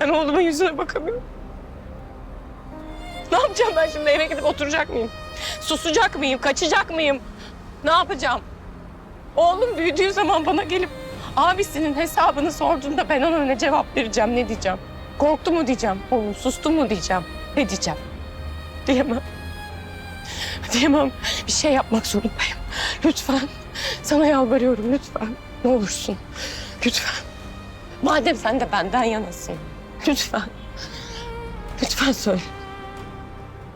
Ben oğlumun yüzüne bakamıyorum. Ne yapacağım ben şimdi eve gidip oturacak mıyım? Susacak mıyım? Kaçacak mıyım? Ne yapacağım? Oğlum büyüdüğü zaman bana gelip abisinin hesabını sorduğunda ben ona ne cevap vereceğim, ne diyeceğim? Korktu mu diyeceğim, oğlum sustu mu diyeceğim, ne diyeceğim? Diyemem. Diyemem. Bir şey yapmak zorundayım. Lütfen. Sana yalvarıyorum lütfen. Ne olursun. Lütfen. Madem sen de benden yanasın. Lütfen. Lütfen söyle.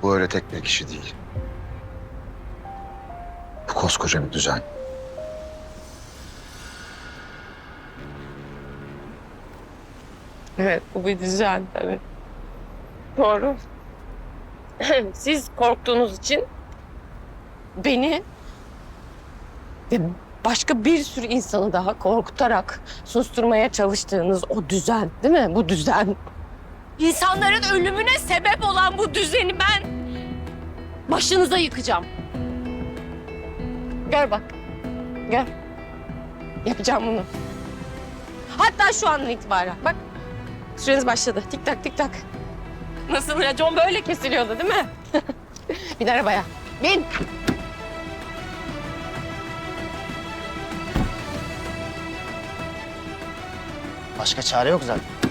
Bu öyle tek bir kişi değil. Bu koskoca bir düzen. Evet, bu bir düzen tabii. Doğru. Siz korktuğunuz için beni ve başka bir sürü insanı daha korkutarak susturmaya çalıştığınız o düzen, değil mi? Bu düzen. İnsanların ölümüne sebep olan bu düzeni ben başınıza yıkacağım. Gör bak. Gör. Yapacağım bunu. Hatta şu andan itibaren. Bak Süreniz başladı. Tik tak tik tak. Nasıl racon böyle kesiliyordu değil mi? Bin arabaya. Bin. Başka çare yok zaten.